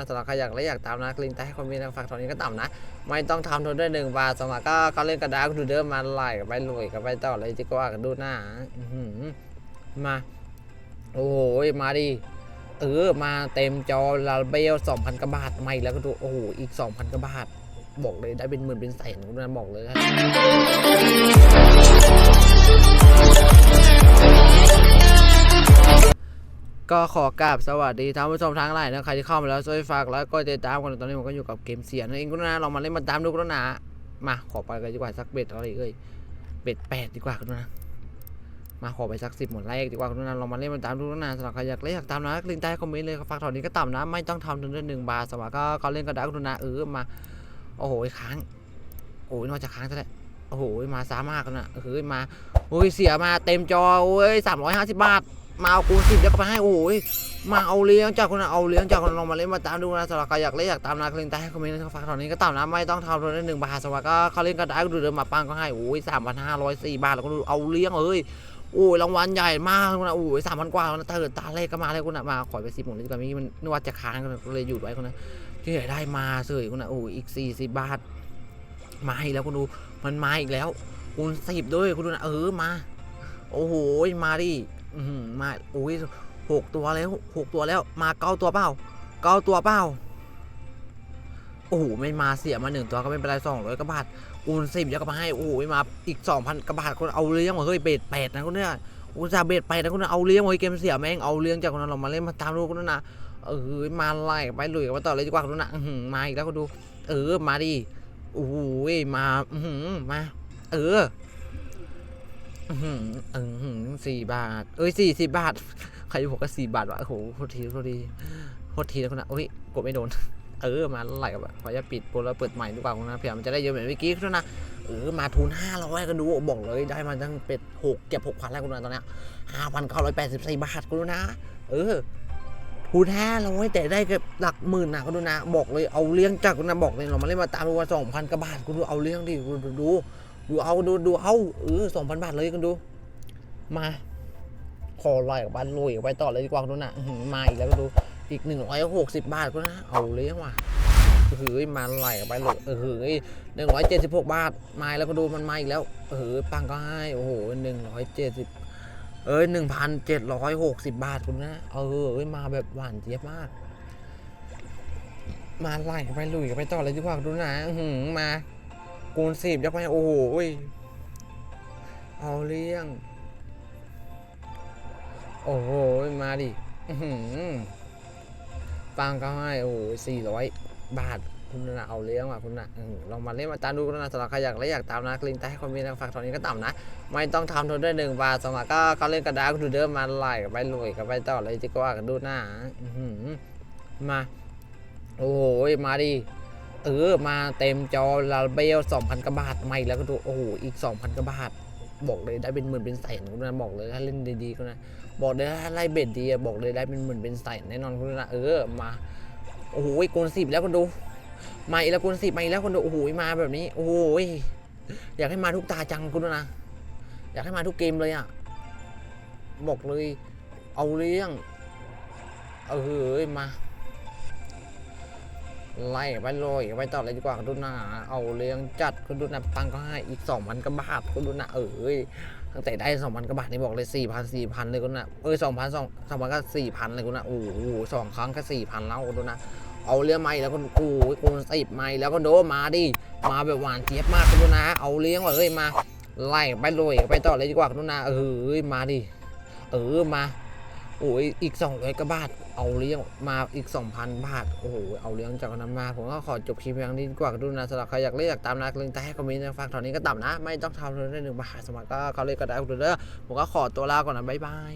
นะสำหรับใครอยากและอยากตามนะคลิงใต้ให้คอมเมนต์นะฝากตอนนี้ก็ต่ำนะ ไม่ต้องทำทุนด้วยหนึ่งบาทสมัครก็เขาเล่นกระดาษดูเดิมมาไล่กันไปรวยกันไปต่อเลยดีกว่ากันดูหน้าอืมา โอ้โหมาดิเออมาเต็มจอลาเบลสองพันกว่าบาทไม่แล้วก็ดูโอ้โหอีกสองพันกว่าบาท บอกเลยได้เป็นหมื่นเป็นแสนคุณนะบอกเลย ก็ขอกราบสวัสดีท่านผู้ชมทั้งหลายนะใครที่เข้ามาแล้วช่วยฝากแล้วก็ติดตามกันตอนนี้ผมก็อยู่กับเกมเสียนั่นเองคุณนะเรามาเล่นมาตามดูคุณนะมาขอไปกันดีกว่าสักเบ็ดอะไรเอ้ยเบ็ดแปดดีกว่าคุณนะมาขอไปสักสิบหมดแรกดีกว่าคุณนะเรามาเล่นมาตามดูคุณนะสำหรับใครอยากเล่นอยากตามนะลิงก์ใต้คอมเมนต์เลยฝากถอนนี้ก็ต่ำนะ ไม่ต้องทำถึงเดือนหนึ่งบาทสมัครก็เขาเล่นก็ได้คุณนะเออมาโอ้โหค้างโอ้ยนอกจากค้างซะแล้วโอ้โหมาซ้ามากแล้วนะเฮ้ยมาโอ้ยเสียมาเต็มจอโอ้ยสามร้อยห้าสิบบาท มาเอาคูณสิบเดี๋ยวก็ไปให้โอ้ยมาเอาเลี้ยงจากคนนะเอาเลี้ยงจากคนลองมาเล่นมาตามดูนะสำหรับใครอยากเล่นอยากตามนะคลิงใต้ให้คอมเมนต์นะครับฝากตอนนี้ก็ตามนะไม่ต้องทำเลยหนึ่งบาทสมัครก็เขาเล่นก็ได้ดูเดิมมาปังก็ให้โอ้ยสามพันห้าร้อยสี่บาทแล้วก็ดูเอาเลี้ยงเอ้ยโอ้ยรางวัลใหญ่มากคุณนะโอ้ยสามพันกว่าแล้วนะเถิดตาเลขก็มาเลยคุณนะมาขอไปสิบหมดเลยดีกว่ามีมันนึกว่าจะค้างกันเลยหยุดไว้คุณนะที่ไหนได้มาเสยคุณนะโอ้ยอีกสี่สิบบาทมาอีกแล้วคุณดูมันมาอีกแล้วคูณสิบด้วยคุณดูนะเออมา โอ้โหมาดิ มาโอ้ยหกตัวแล้วหกตัวแล้วมาเก้าตัวเปล่าเก้าตัวเปล่าโอ้โหไม่มาเสียมาหนึ่งตัวก็ไม่เป็นไรสองร้อยกว่าบาทคูณสิบแล้วก็มาให้โอ้โหมาอีกสองพันกว่าบาทคนเอาเลี้ยงมาเฮ้ยเบ็ดแปดนะคุณเนี่ยอุตส่าห์เบ็ดแปดนะคนเอาเลี้ยงมาเฮ้ยเกมเสียแม่งเอาเลี้ยงจากคนนั้นเรามาเล่นมาตามดูคุณนะเออมาไล่ไปลุยกันมาต่อเลยดีกว่าคุณนะอื้อหือมาอีกแล้วคุณดู เออมาดิโอ้โหมาอื้อหือมา เออ อื้อหือสี่บาท เอ้ยสี่สิบบาท ใครอกว่าสี่บาทวะโอ้โหโทษทีโทษทีโทษทีนะคุณนะโอ้ยกดไม่โดน เออ มาไหลกับขอจะปิดโปรแล้วเปิดใหม่ดีกว่าคุณนะเผื่อมันจะได้เยอะเหมือนเมื่อกี้คุณนะ เออ มาทุนห้าร้อยกันดู บอกเลยได้มาตั้งเป็ดหกเก็บหกพันแล้วคุณนะตอนเนี้ยห้าพันเก้าร้อยแปดสิบสี่บาทคุณนะ เออทุนห้าร้อยแต่ได้เก็บหลักหมื่นนะคุณดูนะ บอกเลยเอาเลี้ยงจากคุณนะบอกเลยเรามาเล่นมาตามดูว่าสองพันกว่าบาทคุณดูเอาเลี้ยงดิคุณดู ดูเอาดูดูเอาเออสองพันบาทเลยคุณดู มาขอลอยกับบ้านลุยกับไปต่อเลยดีกว่าดูนะมาอีกแล้วคุณดูอีกหนึ่งร้อยหกสิบบาทคุณนะเอาเลยว่ะเฮ้ยมาไหลกับไปเลยเออเฮ้ยหนึ่งร้อยเจ็ดสิบหกบาทมาแล้วคุณดูมันมาอีกแล้วเออปังก็ให้โอ้โหหนึ่งร้อยเจ็ดสิบเอ้ยหนึ่งพันเจ็ดร้อยหกสิบบาทคุณนะเออเอ้ยมาแบบหวานเจี๊ยบมาก มาไล่กันไปลุยกันไปต่อเลยดีกว่าดูนะมา กูนสิบยักไปโอ้โหยเอาเลี้ยงโอ้โห มาดิปังก็ให้โอ้สี่ร้อยบาท คุณนะเอาเลี้ยงว่ะคุณนะลองมาเล่นมาตามดูนะสำหรับใครอยากและอยากตามนะคลิงใต้ให้คอมเมนต์ฝากตอนนี้ก็ต่ำนะ ไม่ต้องทำทุนด้วยหนึ่งบาทสมัครก็เขาเล่นกระดาษดูเดิมมาไล่กันไปรวยกันไปต่อเลยดีกว่ากันดูหน้ามา โอ้โห มาดิ เออ มาเต็มจอลาเบลสองพันกว่าบาทไม่แล้วก็ดูโอ้โหอีกสองพันกว่าบาท บอกเลยได้เป็นหมื่นเป็นแสนคุณนะบอกเลยถ้าเล่นดีๆก็นะบอกเลยถ้าไล่เบ็ดดีบอกเลยได้เป็นหมื่นเป็นแสนแน่นอนคุณนะเออมาโอ้โหกูนสิบแล้วก็ดูมาอีกแล้วกูนสิบมาอีกแล้วคนดูโอ้โหมาแบบนี้ โอ้โหอยากให้มาทุกตาจังคุณนะอยากให้มาทุกเกมเลยอะบอกเลย เอาเลี้ยงเออเฮ้ยมา ไล่ไปเลยไปต่อเลยดีกว่าคุณดูนะเอาเลี้ยงจัดคุณดูนะตังค์ก็ให้อีกสองพันกว่าบาทคุณดูนะเออเอ้ยตั้งแต่ได้สองพันกว่าบาทนี่บอกเลยสี่พันสี่พันเลยคุณนะเออสองพันสองสองพันก็สี่พันเลยคุณนะโอ้โหสองครั้งก็สี่พันแล้วคุณดูนะเอาเลี้ยงไม่แล้วคุณกูกูสิบไม่แล้วก็โดมาดิมาแบบหวานเจี๊ยบมากคุณดูนะเอาเลี้ยงว่ะเฮ้ยมาไล่ไปเลยไปต่อเลยดีกว่าคุณนุนาเออมาดิเออมา โอ้ยอีกสองร้อยกว่าบาทเอาเลี้ยงมาอีกสองพันบาทโอ้โหเอาเลี้ยงจากนั้นมาผมก็ขอจบคลิปเพียงนี้ดีกว่าคุณนุนาสำหรับใครอยากเล่นอยากตามนะเล่นแต่ให้คอมเมนต์นะฝากตอนนี้ก็ต่ำนะ ไม่ต้องทำเลยได้หนึ่งบาทสมัครก็เขาเล่นก็ได้คุณเด้อผมก็ขอตัวลาก่อนนะบ๊ายบาย